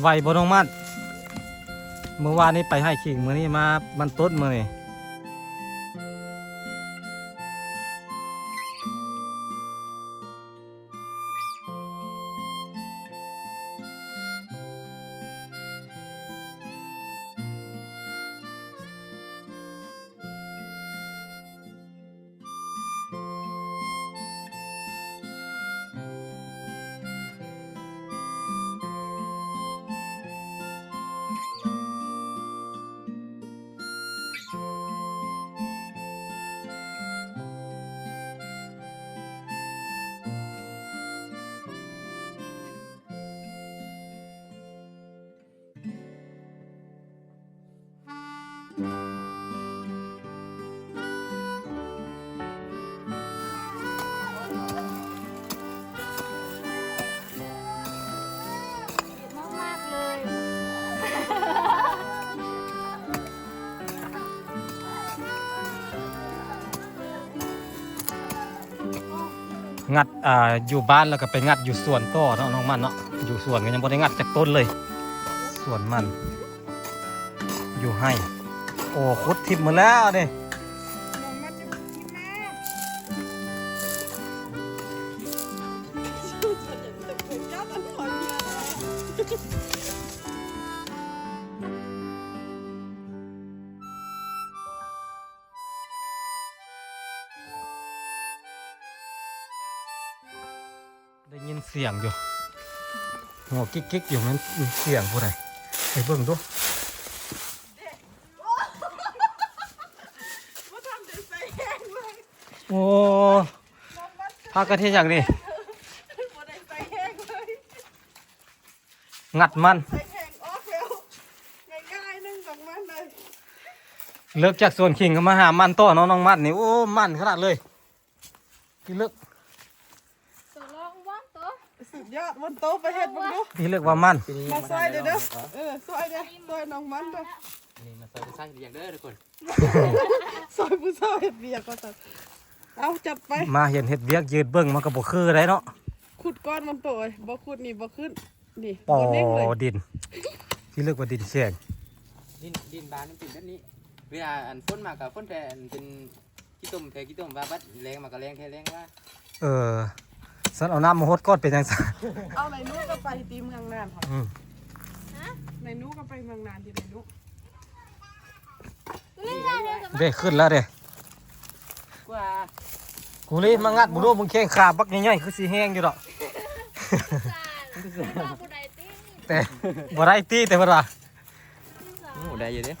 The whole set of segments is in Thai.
ไหวบนองมัดเมื่อวานนี้ไปให้ขิงเมื่อนี้มามันต้นมื้อนี้ มากๆเลย งัดอ่าอยู่บ้านแล้วก็ไปงัดอยู่สวนต่อเนาะน้องมันเนาะอยู่สวนก็ยังบ่ได้งัดจากต้นเลยสวนมัน อยู่ให้ โอ้คุดทิพย์มาแล้วนี่น้องมันจะกินแม่เจ้าตันหอยเนี่ยได้ยินเสียงอยู่หัวกิ๊กคิกๆอยู่มันเสียงผู้ใดไปเบิ่งดู ว่าทำเด็กใส่แห้งเลย โอ้ น้องมัน พากันเทศอย่างนี้บ่ได้ใส่แห้งเลยงัดมัน ใส่แห้งออกเร็วง่ายๆนึงของมันเลยเลิกจากสวนขิงก็มาหามันต่อเนาะน้องมันนี่โอ้ มันขนาดเลยพี่เลิกตัวลองว่างตัวสุดยอดบนโต๊ะไปเฮ็ดบังดูพี่เลิกว่ามันมาซอยเด้อเด้อเออซอยเด้อซอยน้องมันเด้อนี่มาใส่ไปสร้างอย่างเด้อทุกคนซอยผู้ซอยเฮ็ดเบียร์ก็ตัด เอาจัดไป มาเห็นเห็ดเวียกยืดเบิ่งมันก็บ่คือได้เนาะขุดก้อนมันโตยบ่ขุดนี่บ่ขึ้นนี่ปอบ่เน่งเลยดินพี่เลิกว่าดินแข็งดินดินบานนี่เป็นแบบนี้ เวลาอันฝนมากับฝนแต่อันเป็นขี้ตุ่มแท้ขี้ตุ่มว่าบัดแรงมากับแรงแท้แรงว่าเออสันเอาน้ำมาฮดก้อนเป็นจังซั่นเอาไหนนู้ก็ไปตีเมืองนานค่ะอืมไหนนู้ก็ไปเมืองนานที่ไหนนู้นี่ไงเดี๋ยวจะมาเด้ขึ้นแล้วเด้กว่า กูเลยมางัดบ่รู้มึงแข้งขาบักใหญ่ๆคือสิแห้งอยู่ดอกสารผู้ใดติ้งแต่บ่ได้ตีแต่ว่าล่ะโอ้ได้อยู่เด้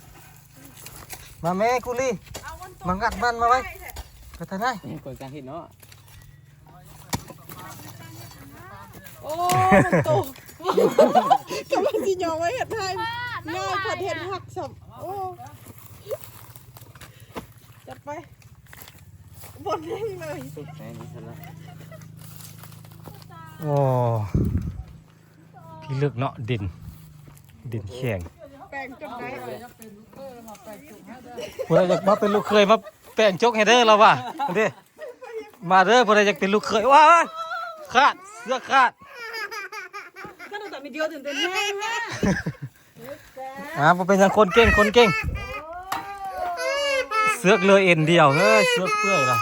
มาแม่กูลี่เอาวันโตมางัดมันมาไว้ไปทางไหนคนการเห็นเนาะโอ้มันโตกำลังสิยองไว้เฮ็ดให้ง่ายผัดเห็ดหักสับโอ้จัดไป บนเร่งเลยไหนนี่เท่านั้นโอ้พี่ลึกเนาะดิน ดินแข็งแปลงจนได้เลยผู้ใดอยากมาเป็นลูกเคยมาแป้งจกให้เด้อเราว่ะเอาดิมาเด้อผู้ใดอยากเป็นลูกเคยว้ายขาดเสื้อขาดก็ตั้งแต่มีเดียวตื่นเต้นแห้งนะอ่าบ่เป็นหยังคนเก่งคนเก่ง เสือกเลยเอ็นเดียวเฮ้ยเสือกเปื่อยละ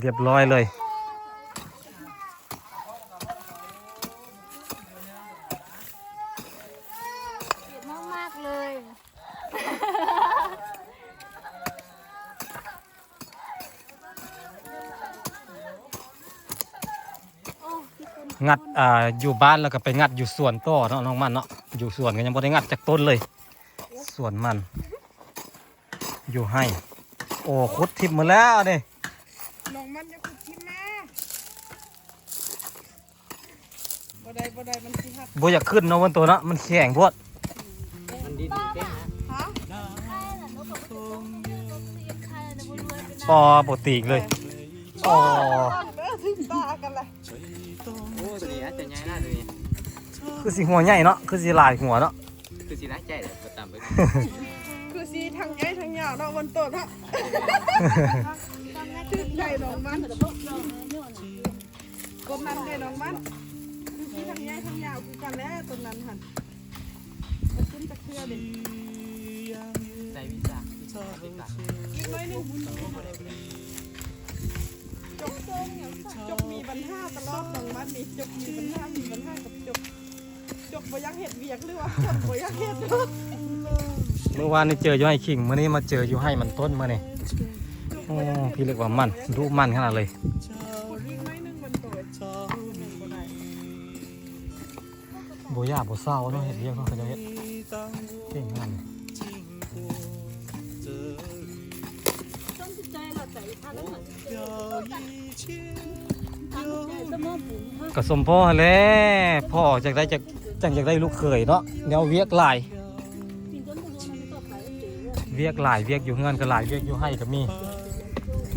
เรียบร้อยเลย เก็บมากๆเลย โอ้พี่คน งัด อ่าอยู่บ้านแล้วก็ไปงัดอยู่สวนต่อเนาะน้องมันเนาะอยู่สวนก็ยังบ่ได้งัดจากต้นเลยสวนมัน อยู่ให้ โอ้คุดทิพย์หมาแล้วนี่น้องมันจะขุดที่แม่บ่ได้บ่ได้มันสิหักบ่อยากขึ้นเนาะวันตัวเนาะมันแข็งโพดมันดินดินเต้นนะฮะใครน่ะนกกับตัวตกเสียใครน่ะบุญรวยเป็นปอปกติเลยปอเด้อถึงตากันเลยโอ้ ตัวนี้อาจจะใหญ่หน้าตัวนี้คือสิหัวใหญ่เนาะคือสิหลายหัวเนาะคือสิน่าใจเลยก็ตามไปคือสีทั้งใหญ่ทั้งยาวเนาะวันโตดฮะชื่นใจน้องมันกบนั้นได้น้องมันคือที่ทั้งใหญ่ทั้งยาวคือกันแล้วตรงนั้นหันมันขึ้นตะเคียน ปัญหาตลอดน้องมันนี่จกมีปัญหามีปัญหากับจกจกบ่อยักเห็ดเวียกหรือว่าจกบ่อยักเห็ดเนาะเมื่อวานนี่เจออยู่ให้ขิงมื่อนี้มาเจออยู่ให้มันต้นมื่อนี่โอ้พี่เรียกว่ามันดูมันขนาดเลยอีกหน้อยหนึงมันโตดบ่ได้โบยาโบเศร้าเนาะเห็ดเรียกเนาะเขาจะเห็ด กระสมพ่อแหล้วพ่อจากได้จากจังจากได้ลูกเขยเนาะแนวเวียกหลายปีนต้นมะม่วงมันต่อไปเจ๋อเวียกหลายเวียกอยู่เงินก็หลายเวียกอยู่ให้ก็มี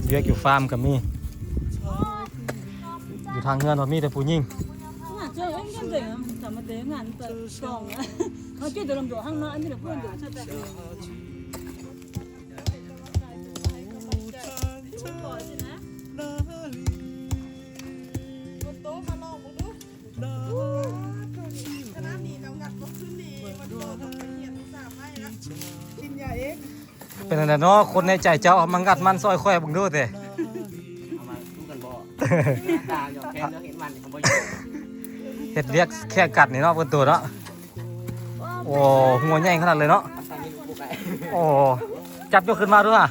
เวียกอยู่ฟาร์มก็มี อยู่ทางเงินว่ามีแต่ผู้หญิงงานเจ๋อเอ็งเจ๋อทำมาเจ๋องานแต่กองอะเขาเจ๋อเดินลำตัวข้างนอกอันนี้เดี๋ยวเพื่อนเดี๋ยวใช่ไหม เป็นอะไรเนาะคนในใจเจ้าเอามางัดมันซอยค่อยบังดูแต่เอามาดูกันบ่ตาหยอกแค่เลือกเห็นมันผมบ่ยอมเห็ดเวียกแค่กัดนี่เนาะเพิ่นตัวเนาะโอ้หัวใหญ่ขนาดเลยเนาะโอ้จับยกขึ้นมาด้วยอะ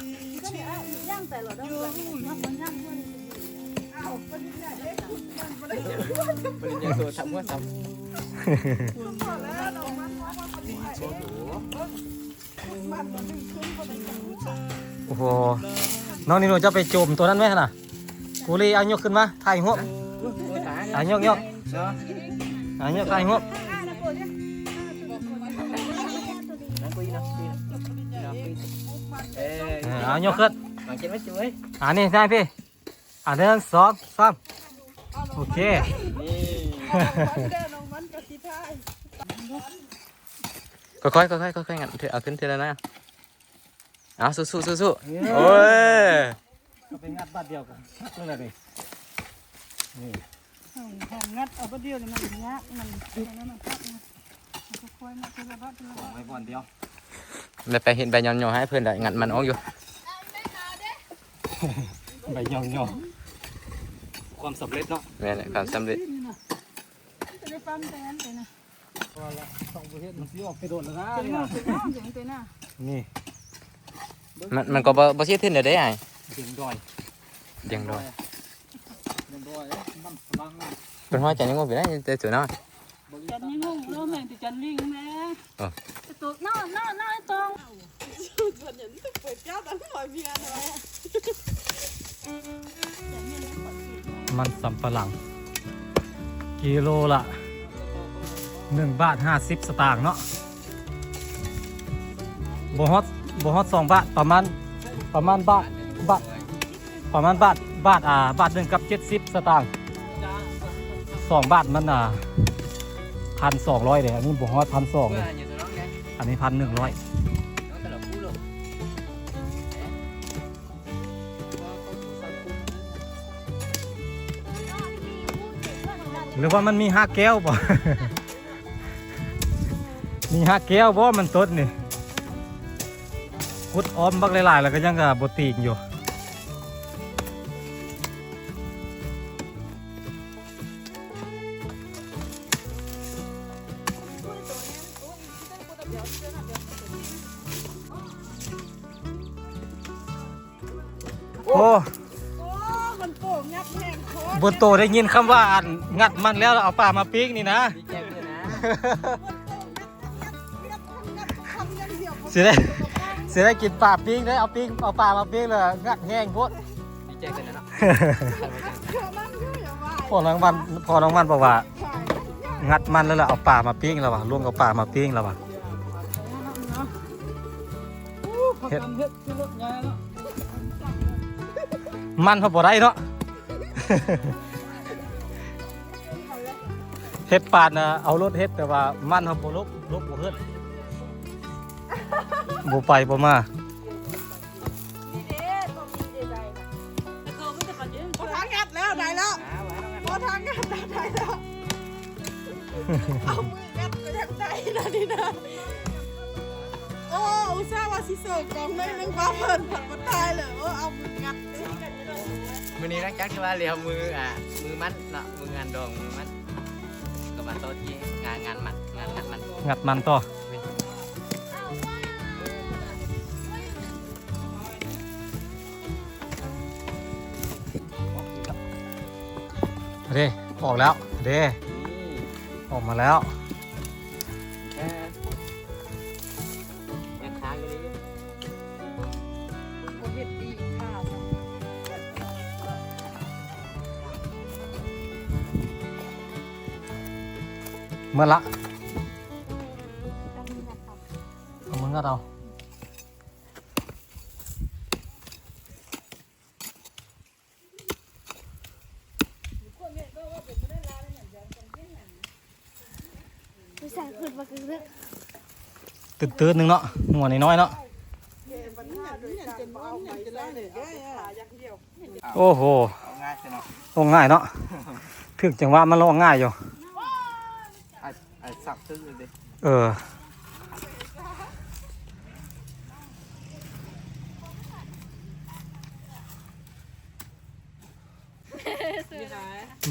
โททำว่าทำพอแล้วเรามันว่าว่ามันไม่ได้มันมันดึงขึ้นก็เลยจับโอ้โห น้องนี่หนูจะไปจุ่มตัวนั้นไหมน่ะกูรีเอายกขึ้นมา ถ่ายหัวถ่ายยกยกเนาะถ่ายยกถ่ายหัวนั่งคุยนะคุยนะเอ้ยเออเอายกขึ้นมากินไม่ช่วยอันนี้ได้พี่อันหนึ่งสองสามโอเคนี่มันเดินลงมันก็สิท้ายค่อยๆค่อยๆค่อยๆงั้นเอาขึ้นทีละนะ เอาสู้ๆสู้ๆโอ้ยก็เป็นงัดบาดเดียวกันเรื่องอะไรนี่นี่แห่งงัดเอาก็เดียวเลยมันยากมันมันมันพักนะมันค่อยๆมาทีละพักทีละพักไว้ก่อนเดียวแล้วไปเห็นใบยอนๆให้เพื่อนได้งัดมันออกอยู่ใบยองยองความสำเร็จเนาะแม่นความสำเร็จจะได้ฟังแต่นั้นแต่นะพอละสองประเทศมันสิออกไปโดนแล้วนะเป็น มันมันก็บ่บ่เสียทิ้นเด้อได้ไอ้เสียงดอยเดียงดอยเสียงดอยมันพลังนะเป็นหัวใจยังบ่เป็นได้แต่สวยเนาะจันยิ่งงงแล้วแม่ติจันลิงแม่ตัวน้าน้าน้าตองส่วนใหญ่ต้องเปิดเจ้าตั้งหัวเมียนะมันสำปะหลัง กิโลละหนึ่งบาทห้าสิบสตางค์เนาะบฮอต บฮอตสองบาทประมาณประมาณบาทบาทประมาณบาทบาทอ่าบาทหนึ่งกับเจ็ดสิบสตางค์สองบาทมันอ่าพันสองร้อยเลยอันนี้บฮอตพันสองเลยอันนี้พันหนึ่งร้อยหรือว่ามันมีห้าแก้วบ่ มีห้าแก้วบ่ มันต้นนี่ คุดอ้อมบักหลายๆแล้วก็ยังกับบตีกอยู่โอ้โอ้มันโป่งงัดแห้งคอบนโตได้ยินคำว่าอันงัดมันแล้วเอาป่ามาปิ้งนี่นะ ดีใจด้วยนะทำอย่างเดียวเสียได้เสียได้กินป่าปิ้งได้เอาปิ้งเอาป่ามาปิ้งเลยงัดแห้งโพดดีใจด้วยนะเนาะเชื่อมันอยู่อย่าว่าพอน้องมันพอน้องมันบอกว่าขายงัดมันแล้วล่ะเอาป่ามาปิ้งแล้วว่ะล่วงเอาป่ามาปิ้งแล้วว่ะเฮ็ดเฮ็ดคือรถใหญ่เนาะมันเขาบ่ได้เนาะเฮ็ดปาดนะเอารถเฮ็ดแต่ว่ามันเขาบ่ลบลบบ่เฮ็ด บ่ไปบ่มาพอทางงัดแล้วได้แล้วพอทางงัดแล้แล้ว เอามืองัดก็ยังได้นะนี่นะโอ้อุตส่าห์ว่สิสิร์องเลยนึงว่าเพิ่นผัดมาตายเลยโอ้เอามืองัดมือนี้นะจักที่ว่าเรียวมืออะมือมัดเนาะมืองานดองมือมัดก็มาโต๊ะที่งานงานมัดงานงัดมันงัดมันต่อแม เด้ออกแล้วเด้ออกมาแล้วแค่ยังค้างอยู่นี่บ่เฮ็ดดีค่ะเมื่อละเอามึงก็เอา ผู้ชายพูดมากึกตื่นตื่นๆหนึงเนาะหัวน้อยๆเนาะเก็บปัญหาด้วยกันบ่เอาไปจะได้เลยได้ขาอย่างเดียวโอ้โหง่ายเนาะลงง่ายเนาะถึงจังหวะมันลงง่ายอยู่ไอ้ไอ้สับซึ้งเออ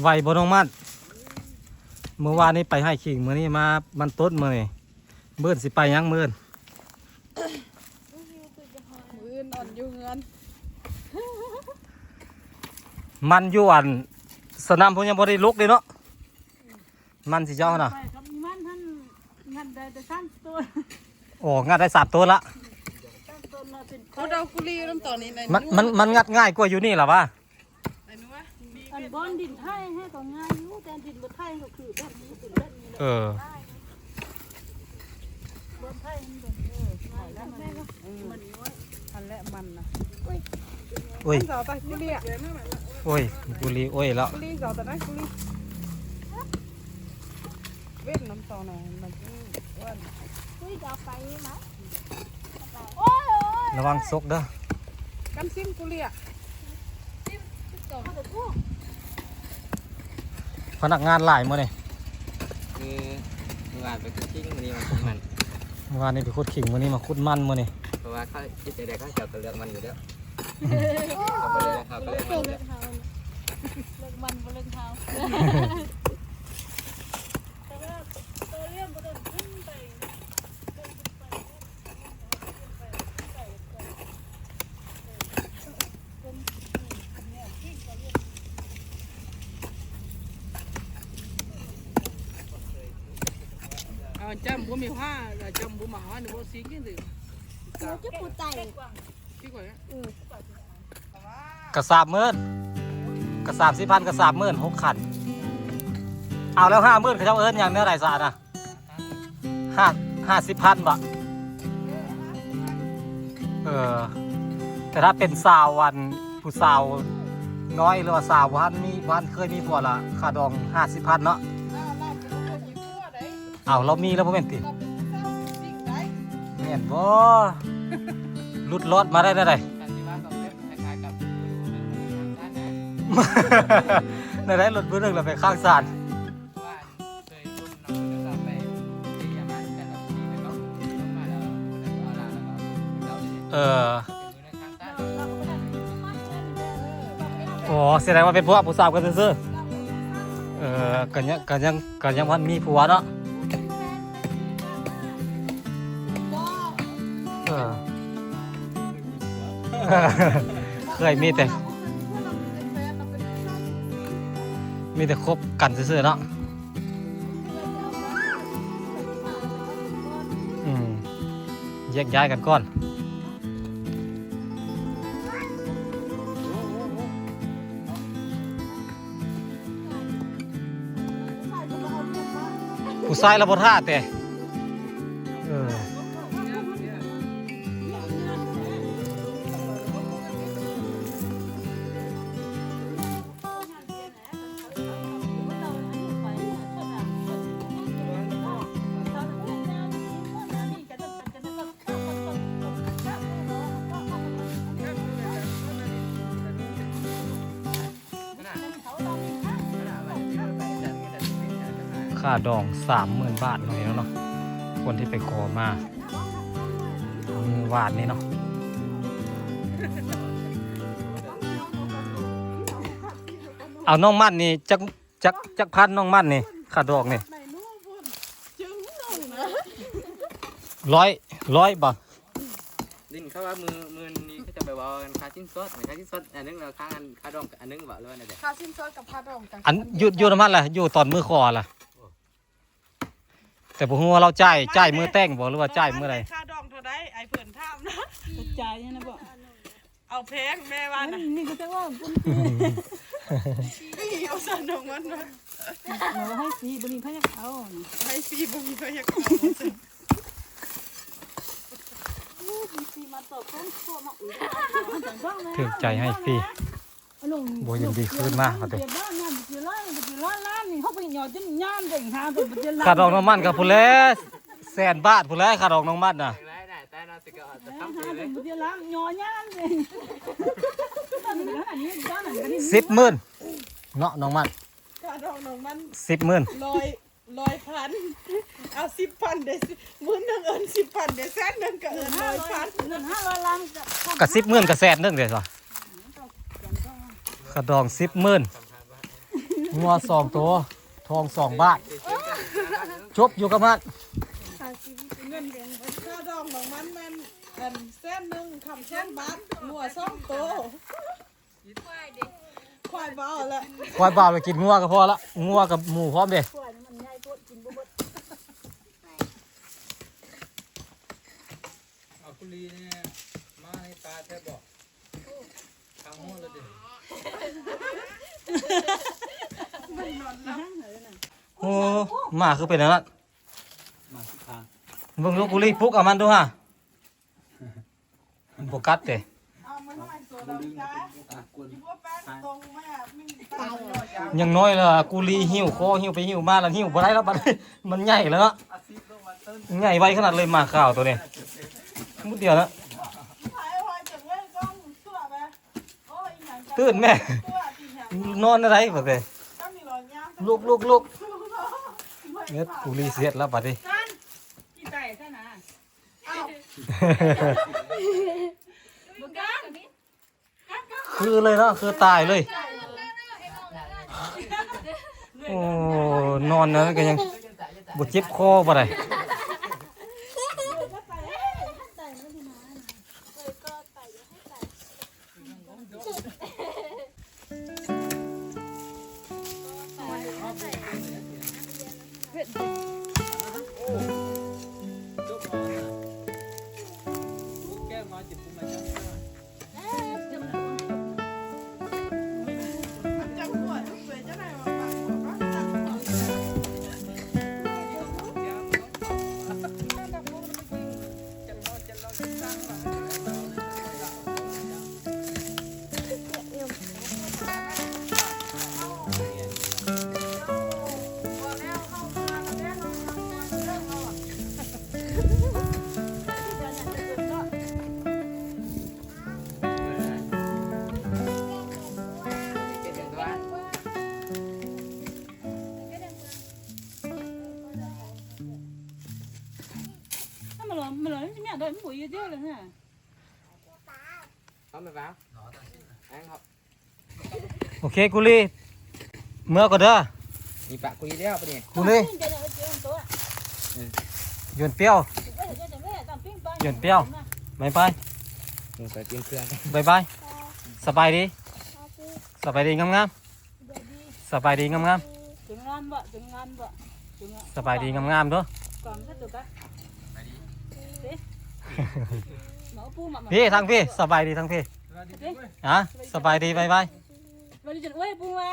ไวบนองมัด เมื่อวานนี้ไปให้ขิงมื่อนี้มามันต้นมื่อนี่เมื่อนสิไปยังมื่อนมืออ่อนอยู่เงินมันอยู่อันสนามพญาบริลุกเลยเนาะมันสิเจ้าน่ะไปกับอีมันท่านงานได้แต่สั้นตัวโอ้งัดได้สามตัวละสั้นตัวละเป็นเขาเดากุลีน้ำตอนนี้ในมันมันมันงัดง่ายกว่าอยู่นี่หรอวะในนู้น อันบอนดินไทยให้ก็ง่ายอยู่แต่ดินบ่ไทยก็คือแบบนี้เป็นแบบนี้เออบอนไทยมันเป็นเออง่ายแล้วมันมันน้อยอันและมันนะโอ้ยเสาตะกุลีอะโอ้ยบุรีโอ้ยแล้ว กุลีเสาตะนะกุลีเว้นน้ำตอนน่ะมันว่าๆคุยจะเอาไปไหมโอ้ยโอ้ยระวังซกเด้อกันซิมกุลีอะพ นักงานหลายมื่อนี่มือมืออ่านไปทิ้งมือนี้มันมันเมื่อวานนี้ไปขุดขิงมื่อนี้มาขุดมันมื่อนี่เพราะว่าเขาคิดใจได้เขาจะเอาเลือกมันอยู่แล้วเขาไปเลยเขาไปเลยมันอยู่แล้วเลิกมันบ่เลิกเท้าแต่ว่าตัวเรื่องบ่ต้องขึ้นไป เอาจำบ่มีผ้าจำบ่มาหานี่บ่สิงกันดิเดี๋ยวจะพูดใจที่ก่อนนะกระสาบหมื่นกระสาบสี่พันกระสาบหมื่นหกขัน เอาแล้วห้าหมื่นเขาเจ้าเอิญอย่างเนื้อไรสะอาดอะห้าห้าสิบพันบะเออ แต่ถ้าเป็นสาววันผู้สาวน้อยหรือว่าสาววันมีวันเคยมีผัวละค่าดองห้าสิบพันเนาะเอาเรามีแล้วพ่อแม่นติแม่นบ่ลุดรอดมาได้ได้ไดการที่ว่าต้องเลือกคล้ายๆกับทางด้านนะได้ได้รถมือหนึ่งเราไปข้างสารว่าเคยรุ่นน้องเลือกเราไปที่ยามาแต่ละทีแล้วก็ลงมาแล้วแล้วก็เอาละแล้วก็เราเลยเออเป็นมือในทางด้านโอ้เสียดายว่าเป็นพวกผู้สาวกันซื่อๆเออกันยังกันยังกันยังพันมีผัวเนาะ เคยมีแต่ มีแต่คบกันซื่อๆเนาะอืมแยกย้ายกันก่อนผู้ชายระบบท่าแต่ ค่าดองสามหมื่นบาทเนาะเห็นแล้วเนาะคนที่ไปขอมามือวาดนี่เนาะเอาน้องมั่นนี่จักจักจักพันน้องมั่นนี่ค่าดอกนี่ไหนนู้นพุ่นจึงน้องนะร้อยร้อยบาทดินเขาว่ามือมือนี้เขาจะไปว่ากันค่าชิ้นสดค่าชิ้นสดอันนึงเราค่าอันค่าดองอันนึงว่าหรือว่าอะไรเด็กค่าสิ้นซอดกับค่าดองกันอันหยุดหยุดน้ำมันล่ะอยู่ตอนมือคอล่ะ แต่ผมว่าเราจ่ายจ่ายมือแต่งบ่หรือว่าจ่ายมืออะไรค่าดองเท่าใดไอ้เพิ่นถามนะจ่ายเนี่ยนะบอกเอาแพงแม่ว่านะนี่ก็จะว่าปุ้นเอาสนองมันมามาว่าให้สีบริพยักเอาให้ฟรีบ่มีก็อยากเอาสีมาต่อต้นโคมาอุ้ยจังบ้างนะถือใจให้ฟ รีบ่ยินดีคืนมาเอาเถอะเดี๋ยวบ้านเนี่ยเดี๋ยวร้านเดี๋ยวร้านร้านนี่เขาไปหยอดจนย่ามเด้งหาตัวเดี๋ยวร้านค่าดอกน้ำมันกับผู้เล่แสนบาทผู้เล่ค่าดอกน้ำมันน่ะได้ได้แต่เราจะก็จะหาทำตัวเลยเดี๋ยวร้านหยอดย่ามเด้งตอนนี้ขนาดนี้บ้านไหนกันนี่สิบหมื่นเนาะน้องมันค่าดองน้องมันสิบหมื่นลอยลอยพันเอาสิบพันเดี๋ยวสิมื้อหนึงเอิ้นสิบพันเดี๋ยวแสนหนึงก็เอิ้นห้าร้อยร้อพัยนเงินห้าร้อยล้านกับสิบหมื่นกับแสนหนึงเดี๋ยวสิ ค่าดองสิบหมื่นงัวสองตัว ทองสองบาท จบอยู่กับมันเงินค่าดองของมันมันอันแสนหนึงคำแสนบาทหัวสองโตควายบ่เอาละควายบ่าวไปกินงัวก็พอละงัวกับหมูพร้อมเด้ เอากุลีเนี่ยมาให้ตาแทบบอกทางหัวเลยดิ โอ้หมาคือเป็นอันนั้นมาสิทางเบิ่งลูกกุลีปลุกเอามันดูฮะมันบ่กัดเด้เอามาหน่อยตัวเราจ้าอะกวนที่ว่าแป้งตรงแม่ไม่ตายหน่อยจ้ายังน้อยละกุลีหิวคอหิวไปหิวมาแล้วหิวบ่ได้แล้วบัดนี้มันใหญ่แล้วเนาะใหญ่ไวขนาดเลยหมาข้าวตัวนี้มุดเดียวนะหายหอยจากเว้ยกล้องชั่วไปโอ้ยอีหยัง ตื่นแม่ตัวที่หยังนอนอะไรบัดนี้ต้องมีรอยยางลุกลุกลุกเน็ดกุลีเสียดแล้วบัดนี้กี่ไก่ซะนะคือเลยเนาะคือตายเลย โอ้ นอนนั้นก็ยังบดเจ็บคอบ่ได้ ถ้ มันหลอมันจะเนี่ยโดนปุ๋ยเยอะเลยฮะเขาไม่ฟ้าอันเขาโอเคกุลีเมื่อก็เด้อมีปะคุยแล้วปะเนี่ยกุลีหยวนเปรี้ยวหยวนเปรี้ยวบายบายมึงไปเตรียมเครื่องบายบายสบายดี สบายดีงามๆสบายดีงามถึงงานบ่ถึงงานบ่ถึงๆสบายดีงามๆเด้อก่อนก็ถูกปะหมอปูมา พี่ทางพี่สบายดีทางพี่ฮะสบายดีบายบายวันนี้จะเอ้ยปูมา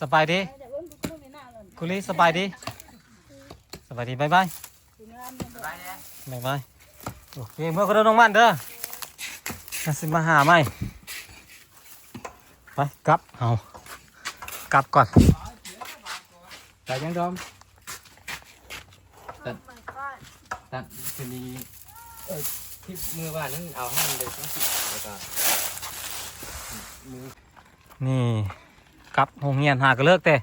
สบายดีเดี๋ยวเอ้ยปูไม่น่าเลยกุลีสบายดีสบายดีบายบายถึงงานไปเนี่ยบายบายโอเคเมื่อก็เดินน้องมันเด้อน่าสิมาหาไหมไปกลับเอากลับก่อนไปยังดอมตัดตัดจะมี เออที่มือว่านั้นเอาให้มันเลยทั้งสิแล้วก็มือนี่กลับโรงเรียนหากเลิกเต้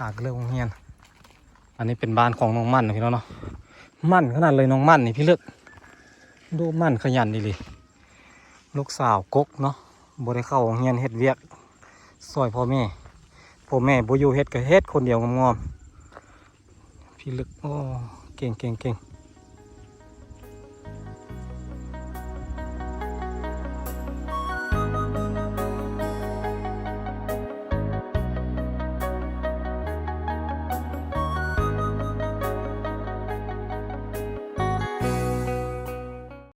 หากเรื่องโรงเรียน อันนี้เป็นบ้านของน้องมั่นนะพี่น้องเนาะมั่นขนาดเลยน้องมั่นนี่พี่เลือกดูมั่นขยันดีเลยลูกสาวกกเนาะบ่ได้เข้าโรงเรียนเฮ็ดเวียกซอยพ่อแม่พ่อแม่บ่อยู่เฮ็ดก็เฮ็ดคนเดียวงอมๆพี่ลึกโอ้เก่งเก่งเก่ง